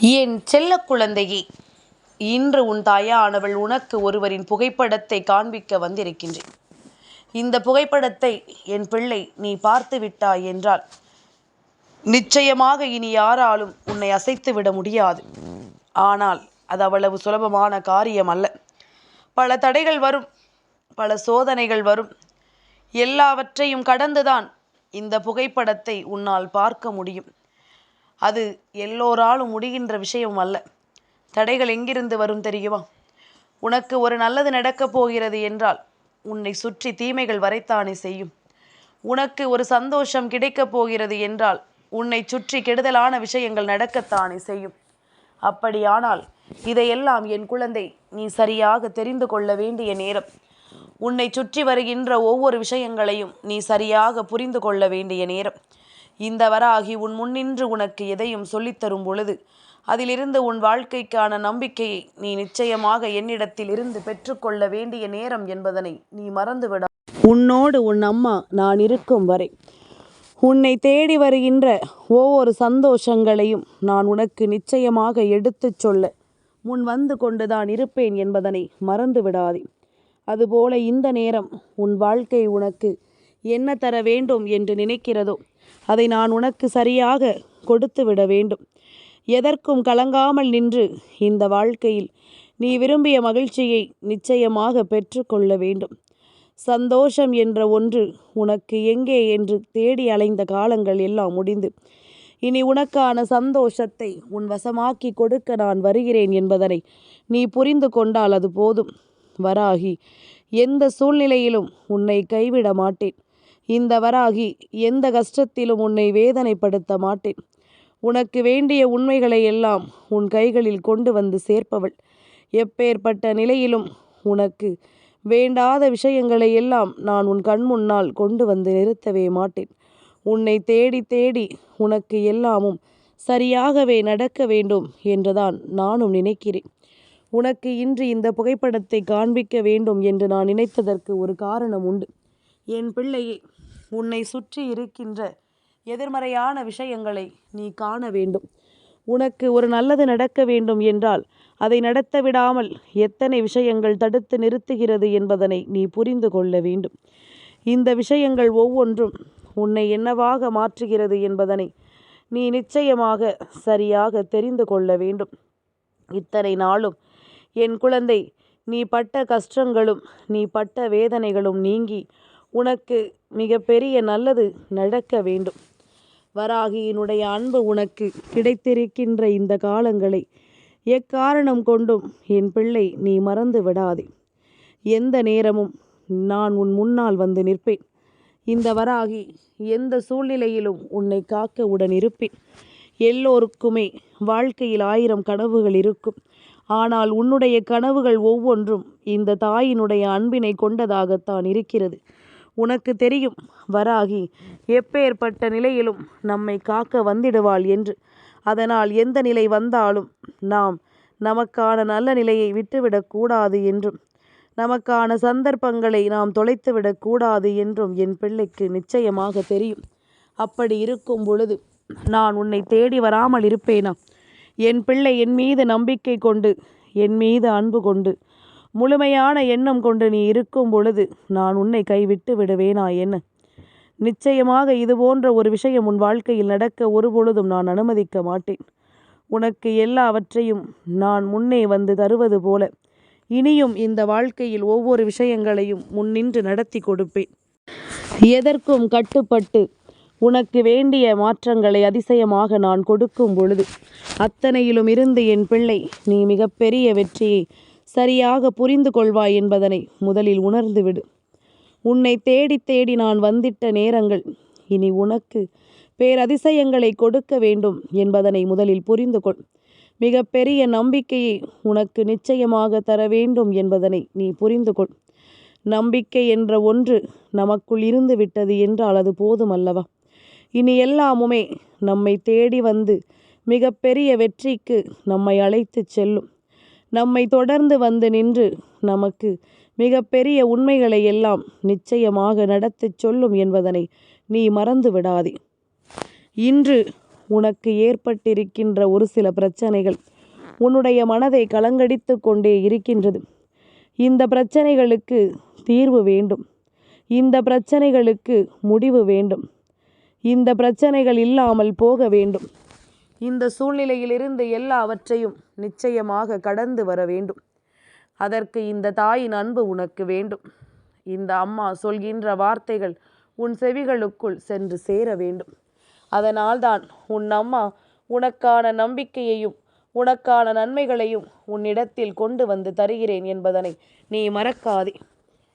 என் செல்ல குழந்தையே இன்று உன் தாயானவள் உனக்கு ஒருவரின் புகைப்படத்தை காண்பிக்க வந்திருக்கின்றேன். இந்த புகைப்படத்தை என் பிள்ளை நீ பார்த்து விட்டாய் என்றால் நிச்சயமாக இனி யாராலும் உன்னை அசைத்து விட முடியாது. ஆனால் அது அவ்வளவு சுலபமான காரியம் அல்ல பல தடைகள் வரும் பல சோதனைகள் வரும். எல்லாவற்றையும் கடந்துதான் இந்த புகைப்படத்தை உன்னால் பார்க்க முடியும். அது எல்லோராலும் முடிகின்ற விஷயம் அல்ல. தடைகள் எங்கிருந்து வரும் தெரியுமா? உனக்கு ஒரு நல்லது நடக்கப் போகிறது என்றால் உன்னை சுற்றி தீமைகள் வரைத்தானே செய்யும். உனக்கு ஒரு சந்தோஷம் கிடைக்கப் போகிறது என்றால் உன்னை சுற்றி கெடுதலான விஷயங்கள் நடக்கத்தானே செய்யும். அப்படியானால் இதையெல்லாம் என் குழந்தை நீ சரியாக தெரிந்து கொள்ள வேண்டிய நேரம். உன்னை சுற்றி வருகின்ற ஒவ்வொரு விஷயங்களையும் நீ சரியாக புரிந்து கொள்ள வேண்டிய நேரம். இந்த வராகி உன் முன்னின்று உனக்கு எதையும் சொல்லித்தரும் பொழுது அதிலிருந்து உன் வாழ்க்கைக்கான நம்பிக்கையை நீ நிச்சயமாக என்னிடத்தில் இருந்து பெற்றுக்கொள்ள வேண்டிய நேரம் என்பதனை நீ மறந்துவிட. உன்னோடு உன் அம்மா நான் இருக்கும் வரை உன்னை தேடி வருகின்ற ஒவ்வொரு சந்தோஷங்களையும் நான் உனக்கு நிச்சயமாக எடுத்துச் சொல்ல முன் வந்து கொண்டுதான் இருப்பேன் என்பதனை மறந்து விடாதே அதுபோல இந்த நேரம் உன் வாழ்க்கை உனக்கு என்ன தர வேண்டும் என்று நினைக்கிறதோ அதை நான் உனக்கு சரியாக கொடுத்து விட வேண்டும். எதற்கும் கலங்காமல் நின்று இந்த வாழ்க்கையில் நீ விரும்பிய மகிழ்ச்சியை நிச்சயமாக பெற்றுக்கொள்ள வேண்டும். சந்தோஷம் என்ற ஒன்று உனக்கு எங்கே என்று தேடி அலைந்த காலங்கள் எல்லாம் முடிந்து இனி உனக்கான சந்தோஷத்தை உன் வசமாக்கி கொடுக்க நான் வருகிறேன் என்பதனை நீ புரிந்து கொண்டால் அது போதும். வராகி எந்த சூழ்நிலையிலும் உன்னை கைவிட மாட்டேன். இந்த வராகி எந்த கஷ்டத்திலும் உன்னை வேதனைப்படுத்த மாட்டேன். உனக்கு வேண்டிய உண்மைகளை எல்லாம் உன் கைகளில் கொண்டு வந்து சேர்ப்பவள். எப்பேற்பட்ட நிலையிலும் உனக்கு வேண்டாத விஷயங்களை எல்லாம் நான் உன் கண் முன்னால் கொண்டு வந்து நிறுத்தவே மாட்டேன். உன்னை தேடி தேடி உனக்கு எல்லாமும் சரியாகவே நடக்க வேண்டும் என்றுதான் நானும் நினைக்கிறேன். உனக்கு இன்று இந்த புகைப்படத்தை காண்பிக்க வேண்டும் என்று நான் நினைத்ததற்கு ஒரு காரணம் உண்டு. என் பிள்ளையே உன்னை சுற்றி இருக்கின்ற எதிர்மறையான விஷயங்களை நீ காண வேண்டும். உனக்கு ஒரு நல்லது நடக்க வேண்டும் என்றால் அதை நடத்த விடாமல் எத்தனை விஷயங்கள் தடுத்து நிறுத்துகிறது என்பதனை நீ புரிந்து கொள்ள வேண்டும். இந்த விஷயங்கள் ஒவ்வொன்றும் உன்னை என்னவாக மாற்றுகிறது என்பதனை நீ நிச்சயமாக சரியாக தெரிந்து கொள்ள வேண்டும். இத்தனை நாளும் என் குழந்தை நீ பட்ட கஷ்டங்களும் நீ பட்ட வேதனைகளும் நீங்கி உனக்கு மிகப்பெரிய நல்லது நடக்க வேண்டும். வராகியினுடைய அன்பு உனக்கு கிடைத்திருக்கின்ற இந்த காலங்களை எக்காரணம் கொண்டும் என் பிள்ளை நீ மறந்து விடாதே. எந்த நேரமும் நான் உன் முன்னால் வந்து நிற்பேன். இந்த வராகி எந்த சூழ்நிலையிலும் உன்னை காக்க உடன் இருப்பேன். எல்லோருக்குமே வாழ்க்கையில் ஆயிரம் கனவுகள் இருக்கும். ஆனால் உன்னுடைய கனவுகள் ஒவ்வொன்றும் இந்த தாயினுடைய அன்பினை கொண்டதாகத்தான் இருக்கிறது. உனக்கு தெரியும். வராகி எப்பேற்பட்ட நிலையிலும் நம்மை காக்க வந்திடுவாள் என்று. அதனால் எந்த நிலை வந்தாலும் நாம் நமக்கான நல்ல நிலையை விட்டுவிடக்கூடாது என்றும் நமக்கான சந்தர்ப்பங்களை நாம் தொலைத்துவிடக்கூடாது என்றும் என் பிள்ளைக்கு நிச்சயமாக தெரியும். அப்படி இருக்கும் பொழுது நான் உன்னை தேடி வராமல் இருப்பேனா? என் பிள்ளை என் மீது நம்பிக்கை கொண்டு என் மீது அன்பு கொண்டு முழுமையான எண்ணம் கொண்டு நீ இருக்கும் பொழுது நான் உன்னை கைவிட்டு விடுவேனா என்ன? நிச்சயமாக இது போன்ற ஒரு விஷயம் உன் வாழ்க்கையில் நடக்க ஒருபொழுதும் நான் அனுமதிக்க மாட்டேன். உனக்கு எல்லாவற்றையும் நான் முன்னே வந்து தருவது போல. இனியும் இந்த வாழ்க்கையில் ஒவ்வொரு விஷயங்களையும் முன்னின்று நடத்தி கொடுப்பேன். எதற்கும் கட்டுப்பட்டு உனக்கு வேண்டிய மாற்றங்களை அதிசயமாக நான் கொடுக்கும் பொழுது அத்தனையிலும் இருந்து என் பிள்ளை நீ மிகப்பெரிய வெற்றியை சரியாக புரிந்து கொள்வாய் என்பதனை முதலில் உணர்ந்துவிடு உன்னை தேடி தேடி நான் வந்திட்ட நேரங்கள் இனி உனக்கு பேரதிசயங்களை கொடுக்க வேண்டும் என்பதனை முதலில் புரிந்து கொள். மிக பெரிய நம்பிக்கையை உனக்கு நிச்சயமாக தர வேண்டும் என்பதனை நீ புரிந்து கொள். நம்பிக்கை என்ற ஒன்று நமக்குள் இருந்து விட்டது என்றால் அது போதும் அல்லவா? இனி எல்லாமுமே நம்மை தேடி வந்து மிக பெரிய வெற்றிக்கு நம்மை அழைத்து செல்லும். நம்மை தொடர்ந்து வந்து நின்று நமக்கு மிக பெரிய உண்மைகளை எல்லாம் நிச்சயமாக நடத்திச் சொல்லும் என்பதனை நீ மறந்து விடாதே. இன்று உனக்கு ஏற்பட்டிருக்கின்ற ஒரு சில பிரச்சனைகள் உன்னுடைய மனதை கலங்கடித்து கொண்டே இருக்கின்றது. இந்த பிரச்சனைகளுக்கு தீர்வு வேண்டும். இந்த பிரச்சனைகளுக்கு முடிவு வேண்டும். இந்த பிரச்சனைகள் இல்லாமல் போக வேண்டும். இந்த சூழ்நிலையிலிருந்து எல்லாவற்றையும் நிச்சயமாக கடந்து வர வேண்டும். அதற்கு இந்த தாயின் அன்பு உனக்கு வேண்டும். இந்த அம்மா சொல்கின்ற வார்த்தைகள் உன் செவிகளுக்குள் சென்று சேர வேண்டும். அதனால்தான் உன் அம்மா உனக்கான நம்பிக்கையையும் உனக்கான நன்மைகளையும் உன்னிடத்தில் கொண்டு வந்து தருகிறேன் என்பதனை நீ மறக்காதே.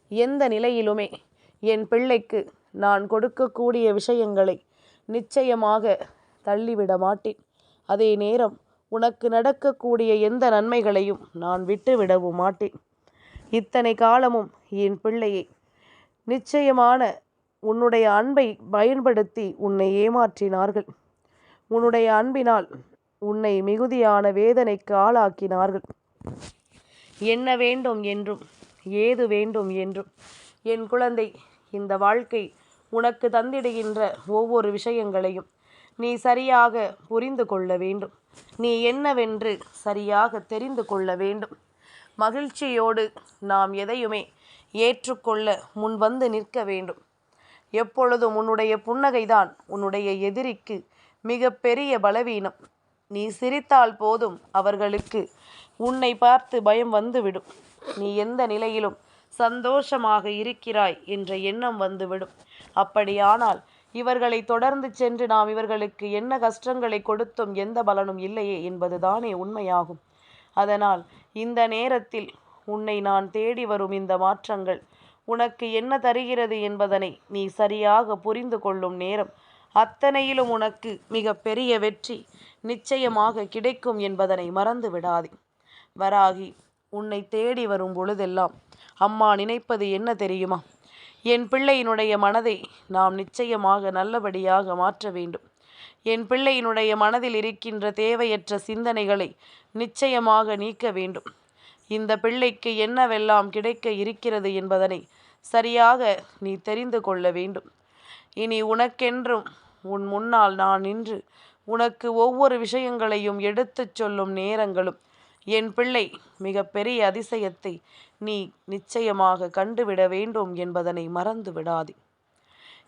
எந்த நிலையிலுமே என் பிள்ளைக்கு நான் கொடுக்கக்கூடிய விஷயங்களை நிச்சயமாக தள்ளிவிட மாட்டேன். அதே நேரம் உனக்கு நடக்கக்கூடிய எந்த நன்மைகளையும் நான் விட்டுவிடவும் மாட்டேன். இத்தனை காலமும் என் பிள்ளையை நிச்சயமான உன்னுடைய அன்பை பயன்படுத்தி உன்னை ஏமாற்றினார்கள். உன்னுடைய அன்பினால் உன்னை மிகுதியான வேதனைக்கு ஆளாக்கினார்கள். என்ன வேண்டும் என்றும் ஏது வேண்டும் என்றும். என் குழந்தை இந்த வாழ்க்கை உனக்கு தந்திடுகின்ற ஒவ்வொரு விஷயங்களையும் நீ சரியாக புரிந்து கொள்ள வேண்டும். நீ என்னவென்று சரியாக தெரிந்து கொள்ள வேண்டும். மகிழ்ச்சியோடு நாம் எதையுமே ஏற்றுக்கொள்ள முன் வந்து நிற்க வேண்டும். எப்பொழுதும் உன்னுடைய புன்னகைதான் உன்னுடைய எதிரிக்கு மிக பெரிய பலவீனம். நீ சிரித்தால் போதும் அவர்களுக்கு உன்னை பார்த்து பயம் வந்துவிடும். நீ எந்த நிலையிலும் சந்தோஷமாக இருக்கிறாய் என்ற எண்ணம் வந்துவிடும். அப்படியானால் இவர்களை தொடர்ந்து சென்று நாம் இவர்களுக்கு என்ன கஷ்டங்களை கொடுத்தும் எந்த பலனும் இல்லையே என்பதுதானே உண்மையாகும். அதனால் இந்த நேரத்தில் உன்னை நான் தேடி வரும் இந்த மாற்றங்கள் உனக்கு என்ன தருகிறது என்பதனை நீ சரியாக புரிந்து கொள்ளும் நேரம் அத்தனையிலும் உனக்கு மிக பெரிய வெற்றி நிச்சயமாக கிடைக்கும் என்பதனை மறந்து விடாதே. வராகி உன்னை தேடி வரும் பொழுதெல்லாம் அம்மா நினைப்பது என்ன தெரியுமா? என் பிள்ளையினுடைய மனதை நாம் நிச்சயமாக நல்லபடியாக மாற்ற வேண்டும். என் பிள்ளையினுடைய மனதில் இருக்கின்ற தேவையற்ற சிந்தனைகளை நிச்சயமாக நீக்க வேண்டும். இந்த பிள்ளைக்கு என்னவெல்லாம் கிடைக்க இருக்கிறது என்பதனை சரியாக நீ தெரிந்து கொள்ள வேண்டும். இனி உனக்கென்றும் உன் முன்னால் நான் நின்று உனக்கு ஒவ்வொரு விஷயங்களையும் எடுத்துச் சொல்லும் நேரங்களும் என் பிள்ளை மிக பெரிய அதிசயத்தை நீ நிச்சயமாக கண்டுவிட வேண்டும் என்பதனை மறந்து விடாதே.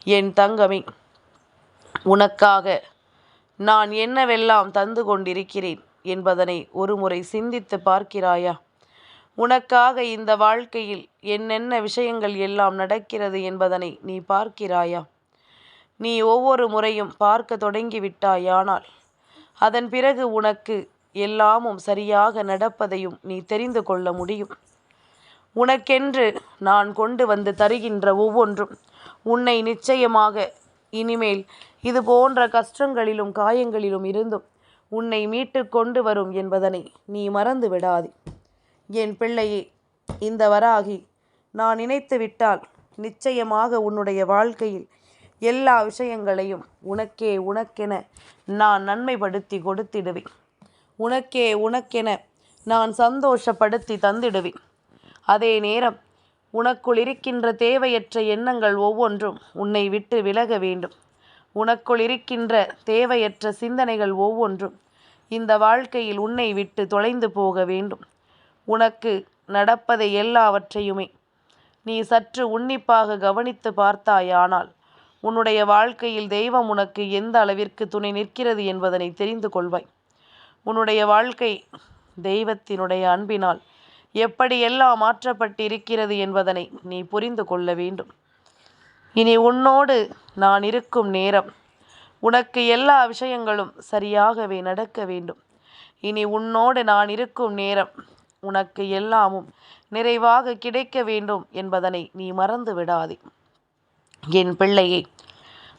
என் தங்கமே உனக்காக நான் என்னவெல்லாம் தந்து கொண்டிருக்கிறேன் என்பதனை ஒருமுறை சிந்தித்து பார்க்கிறாயா? உனக்காக இந்த வாழ்க்கையில் என்னென்ன விஷயங்கள் எல்லாம் நடக்கிறது என்பதனை நீ பார்க்கிறாயா? நீ ஒவ்வொரு முறையும் பார்க்க தொடங்கிவிட்டாயானால் அதன் பிறகு உனக்கு எல்லாமும் சரியாக நடப்பதையும் நீ தெரிந்து கொள்ள முடியும். உனக்கென்று நான் கொண்டு வந்து தருகின்ற ஒவ்வொன்றும் உன்னை நிச்சயமாக இனிமேல் இது போன்ற கஷ்டங்களிலும் காயங்களிலும் இருந்தும் உன்னை மீட்டு கொண்டு வரும் என்பதனை நீ மறந்து விடாதே. என் பிள்ளையே இந்த வராகி நான் நினைத்து விட்டால் நிச்சயமாக உன்னுடைய வாழ்க்கையில் எல்லா விஷயங்களையும் உனக்கே உனக்கென நான் நன்மைப்படுத்தி கொடுத்திடுவேன். உனக்கே உனக்கென நான் சந்தோஷப்படுத்தி தந்திடுவேன். அதே நேரம் உனக்குள் இருக்கின்ற தேவையற்ற எண்ணங்கள் ஒவ்வொன்றும் உன்னை விட்டு விலக வேண்டும். உனக்குள் இருக்கின்ற தேவையற்ற சிந்தனைகள் ஒவ்வொன்றும் இந்த வாழ்க்கையில் உன்னை விட்டு தொலைந்து போக வேண்டும். உனக்கு நடப்பதை எல்லாவற்றையுமே நீ சற்று உன்னிப்பாக கவனித்து பார்த்தாயானால் உன்னுடைய வாழ்க்கையில் தெய்வம் உனக்கு எந்த அளவிற்கு துணை நிற்கிறது என்பதனை தெரிந்து கொள்வாய். உன்னுடைய வாழ்க்கை தெய்வத்தினுடைய அன்பினால் எப்படியெல்லாம் மாற்றப்பட்டிருக்கிறது என்பதனை நீ புரிந்து கொள்ள வேண்டும். இனி உன்னோடு நான் இருக்கும் நேரம் உனக்கு எல்லா விஷயங்களும் சரியாகவே நடக்க வேண்டும். இனி உன்னோடு நான் இருக்கும் நேரம் உனக்கு எல்லாமும் நிறைவாக கிடைக்க வேண்டும் என்பதனை நீ மறந்து விடாதே. என் பிள்ளையை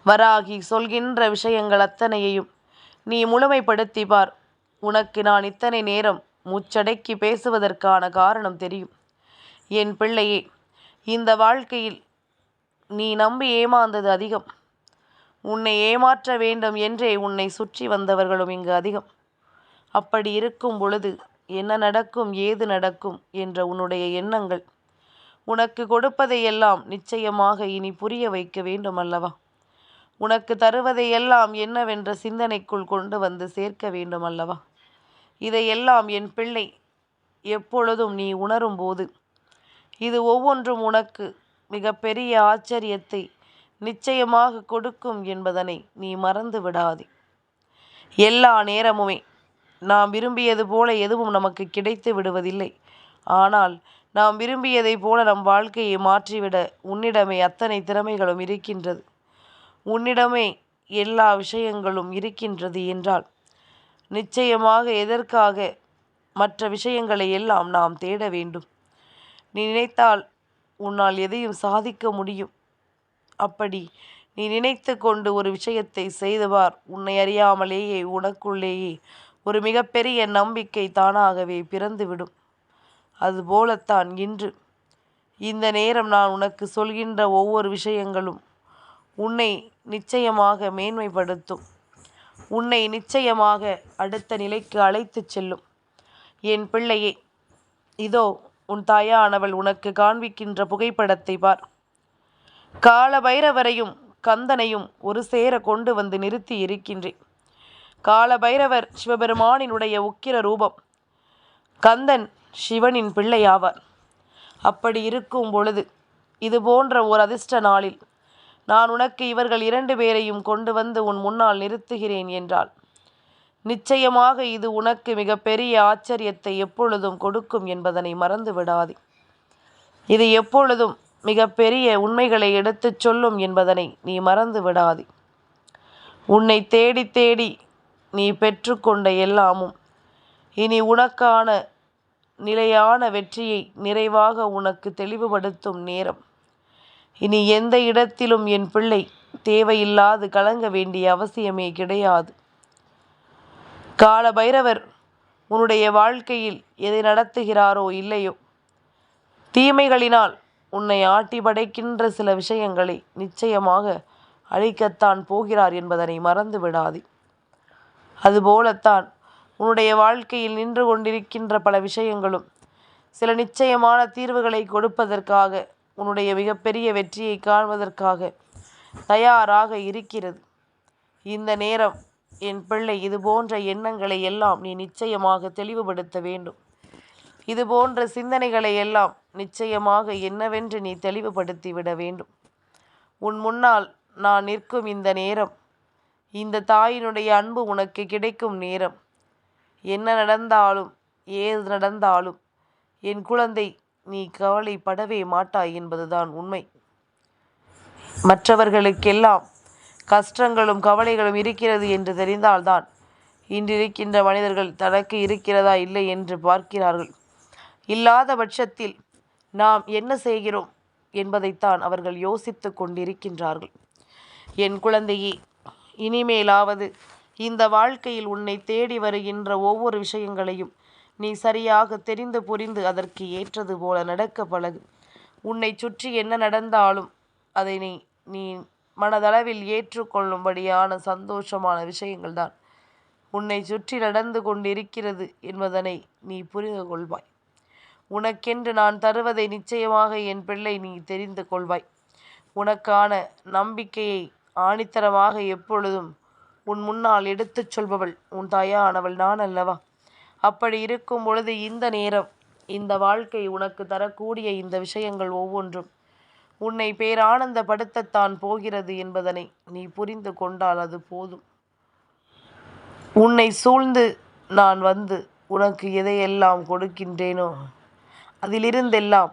வராகி சொல்கின்ற விஷயங்கள் அத்தனையையும் நீ முழுமைப்படுத்தி பார். உனக்கு நான் இத்தனை நேரம் மூச்சடக்கி பேசுவதற்கான காரணம் தெரியும். என் பிள்ளையே இந்த வாழ்க்கையில் நீ நம்பி ஏமாந்தது அதிகம். உன்னை ஏமாற்ற வேண்டும் என்றே உன்னை சுற்றி வந்தவர்களும் இங்கு அதிகம். அப்படி இருக்கும் பொழுது என்ன நடக்கும் ஏது நடக்கும் என்ற உன்னுடைய எண்ணங்கள். உனக்கு கொடுப்பதையெல்லாம் நிச்சயமாக இனி புரிய வைக்க வேண்டும் அல்லவா? உனக்கு தருவதையெல்லாம் என்னவென்ற சிந்தனைக்குள் கொண்டு வந்து சேர்க்க வேண்டும் அல்லவா? இதையெல்லாம் என் பிள்ளை எப்பொழுதும் நீ உணரும்போது. இது ஒவ்வொன்றும் உனக்கு மிகப்பெரிய ஆச்சரியத்தை நிச்சயமாக கொடுக்கும் என்பதனை நீ மறந்து விடாதே. எல்லா நேரமுமே நாம் விரும்பியது போல எதுவும் நமக்கு கிடைத்து விடுவதில்லை. ஆனால் நாம் விரும்பியதைப் போல நம் வாழ்க்கையை மாற்றிவிட உன்னிடமே அத்தனை திறமைகளும் இருக்கின்றது. உன்னிடமே எல்லா விஷயங்களும் இருக்கின்றது என்றால் நிச்சயமாக எதற்காக? மற்ற விஷயங்களை எல்லாம் நாம் தேட வேண்டும். நீ நினைத்தால் உன்னால் எதையும் சாதிக்க முடியும். அப்படி நீ நினைத்து கொண்டு ஒரு விஷயத்தை செய்துவார் உன்னை அறியாமலேயே உனக்குள்ளேயே ஒரு மிகப்பெரிய நம்பிக்கை தானாகவே பிறந்துவிடும். அதுபோலத்தான் இன்று. இந்த நேரம் நான் உனக்கு சொல்கின்ற ஒவ்வொரு விஷயங்களும் உன்னை நிச்சயமாக மேன்மைப்படுத்தும். உன்னை நிச்சயமாக அடுத்த நிலைக்கு அழைத்துச் செல்லும். என் பிள்ளையே இதோ உன் தாயானவள் உனக்கு காண்பிக்கின்ற புகைப்படத்தை பார். கால பைரவரையும் கந்தனையும் ஒரு சேர கொண்டு வந்து நிறுத்தி இருக்கின்றேன். கால பைரவர் சிவபெருமானினுடைய உக்கிர ரூபம். கந்தன் சிவனின் பிள்ளையாவார். அப்படி இருக்கும் பொழுது இது போன்ற ஒரு அதிர்ஷ்ட நாளில் நான் உனக்கு இவர்கள் இரண்டு பேரையும் கொண்டு வந்து உன் முன்னால் நிறுத்துகிறேன் என்றால் நிச்சயமாக இது உனக்கு மிகப்பெரிய ஆச்சரியத்தை எப்பொழுதும் கொடுக்கும் என்பதனை மறந்து விடாதே. இது எப்பொழுதும் மிகப்பெரிய உண்மைகளை எடுத்துச் சொல்லும் என்பதனை நீ மறந்து விடாதே. உன்னை தேடி தேடி நீ பெற்றுக்கொண்ட எல்லாமும் இனி உனக்கான நிலையான வெற்றியை நிறைவாக உனக்கு தெளிவுபடுத்தும் நேரம். இனி எந்த இடத்திலும் என் பிள்ளை தேவையில்லாது கலங்க வேண்டிய அவசியமே கிடையாது. கால பைரவர் உன்னுடைய வாழ்க்கையில் எதை நடத்துகிறாரோ இல்லையோ? தீமைகளினால் உன்னை ஆட்டி படைக்கின்ற சில விஷயங்களை நிச்சயமாக அழிக்கத்தான் போகிறார் என்பதனை மறந்து விடாதே. அதுபோலத்தான் உன்னுடைய வாழ்க்கையில் நின்று கொண்டிருக்கின்ற பல விஷயங்களும் சில நிச்சயமான தீர்வுகளை கொடுப்பதற்காக உன்னுடைய மிகப்பெரிய வெற்றியை காண்பதற்காக தயாராக இருக்கிறது. இந்த நேரம் என் பிள்ளை இது போன்ற எண்ணங்களை எல்லாம் நீ நிச்சயமாக தெளிவுபடுத்த வேண்டும். இது போன்ற சிந்தனைகளை எல்லாம் நிச்சயமாக என்னவென்று நீ தெளிவுபடுத்தி விட வேண்டும். உன் முன்னால் நான் நிற்கும் இந்த நேரம் இந்த தாயினுடைய அன்பு உனக்கு கிடைக்கும் நேரம். என்ன நடந்தாலும் ஏது நடந்தாலும் என் குழந்தை நீ கவலைப்படவே மாட்டாய் என்பதுதான் உண்மை. மற்றவர்களுக்கெல்லாம் கஷ்டங்களும் கவலைகளும் இருக்கிறது என்று தெரிந்தால்தான் இன்றிருக்கின்ற மனிதர்கள் தனக்கு இருக்கிறதா இல்லை என்று பார்க்கிறார்கள். இல்லாத பட்சத்தில் நாம் என்ன செய்கிறோம் என்பதைத்தான் அவர்கள் யோசித்து கொண்டிருக்கின்றார்கள். என் குழந்தையே இனிமேலாவது இந்த வாழ்க்கையில் உன்னை தேடி வருகின்ற ஒவ்வொரு விஷயங்களையும் நீ சரியாக தெரிந்து புரிந்து அதற்கு ஏற்றது போல நடக்க பழகு. உன்னை சுற்றி என்ன நடந்தாலும் அதை நீ நீ மனதளவில் ஏற்றுக்கொள்ளும்படியான சந்தோஷமான விஷயங்கள் தான் உன்னை சுற்றி நடந்து கொண்டிருக்கிறது என்பதனை நீ புரிந்து கொள்வாய். உனக்கென்று நான் தருவதை நிச்சயமாக என் பிள்ளை நீ தெரிந்து கொள்வாய். உனக்கான நம்பிக்கையை ஆணித்தரமாக எப்பொழுதும் உன் முன்னால் எடுத்துச் சொல்பவள் உன் தாயானவள் நான் அல்லவா அப்படி இருக்கும் பொழுது இந்த நேரம் இந்த வாழ்க்கை உனக்கு தரக்கூடிய இந்த விஷயங்கள் ஒவ்வொன்றும். உன்னை பேரானந்தப்படுத்தத்தான் போகிறது என்பதனை நீ புரிந்து கொண்டால் அது போதும். உன்னை சூழ்ந்து நான் வந்து உனக்கு எதையெல்லாம் கொடுக்கின்றேனோ அதிலிருந்தெல்லாம்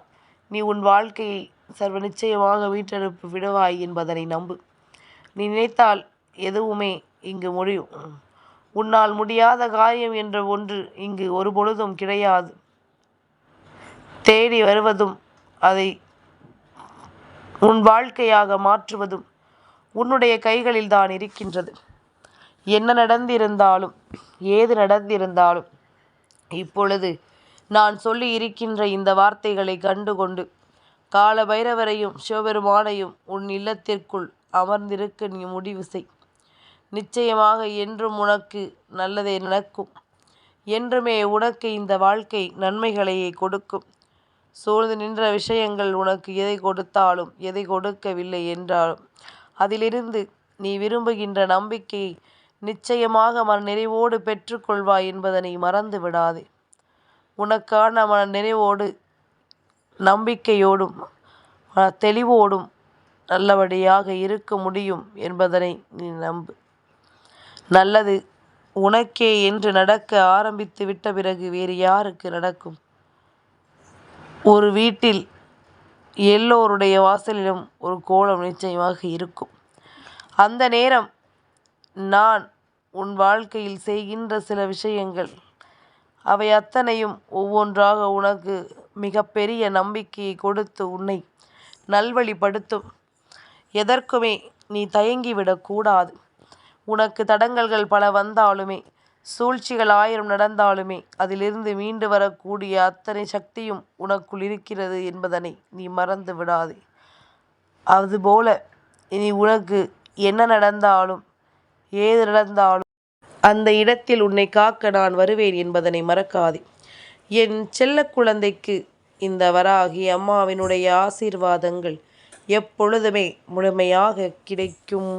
நீ உன் வாழ்க்கையை சர்வ நிச்சயமாக வீட்டெடுப்பு விடுவாய் என்பதனை நம்பு. நீ நினைத்தால் எதுவுமே இங்கு முடியும். உன்னால் முடியாத காரியம் என்ற ஒன்று இங்கு ஒரு பொழுதும் கிடையாது. தேடி வருவதும் அதை உன் வாழ்க்கையாக மாற்றுவதும் உன்னுடைய கைகளில் தான் இருக்கின்றது. என்ன நடந்திருந்தாலும் ஏது நடந்திருந்தாலும் இப்பொழுது நான் சொல்லி இருக்கின்ற இந்த வார்த்தைகளை கண்டுகொண்டு கால பைரவரையும் சிவபெருமானையும் உன் இல்லத்திற்குள் அமர்ந்திருக்க நீ முடிவு செய். நிச்சயமாக என்றும் உனக்கு நல்லதே நடக்கும். என்றுமே உனக்கு இந்த வாழ்க்கை நன்மைகளையே கொடுக்கும். சூழ்ந்து நின்ற விஷயங்கள் உனக்கு எதை கொடுத்தாலும் எதை கொடுக்கவில்லை என்றாலும். அதிலிருந்து நீ விரும்புகின்ற நம்பிக்கையை நிச்சயமாக மன நிறைவோடு பெற்றுக்கொள்வாய் என்பதனை மறந்து விடாதே. உனக்கான மன நிறைவோடு நம்பிக்கையோடும் தெளிவோடும் நல்லபடியாக இருக்க முடியும் என்பதனை நீ நம்பு. நல்லது. உனக்கே என்று நடக்க ஆரம்பித்து விட்ட பிறகு வேறு யாருக்கு நடக்கும்? ஒரு வீட்டில் எல்லோருடைய வாசலிலும் ஒரு கோலம் நிச்சயமாக இருக்கும். அந்த நேரம் நான் உன் வாழ்க்கையில் செய்கின்ற சில விஷயங்கள் அவை அத்தனையும் ஒவ்வொன்றாக உனக்கு மிகப்பெரிய நம்பிக்கையை கொடுத்து உன்னை நல்வழிப்படுத்தும். எதற்குமே நீ தயங்கிவிடக்கூடாது உனக்கு தடங்கல்கள் பல வந்தாலுமே சூழ்ச்சிகள் ஆயிரம் நடந்தாலுமே அதிலிருந்து மீண்டு வரக்கூடிய அத்தனை சக்தியும் உனக்குள் இருக்கிறது என்பதனை நீ மறந்து விடாதே. அதுபோல இனி உனக்கு என்ன நடந்தாலும் ஏது நடந்தாலும் அந்த இடத்தில் உன்னை காக்க நான் வருவேன் என்பதனை மறக்காதே. என் செல்ல குழந்தைக்கு இந்த வராகி அம்மாவினுடைய ஆசீர்வாதங்கள் எப்பொழுதுமே முழுமையாக கிடைக்கும்.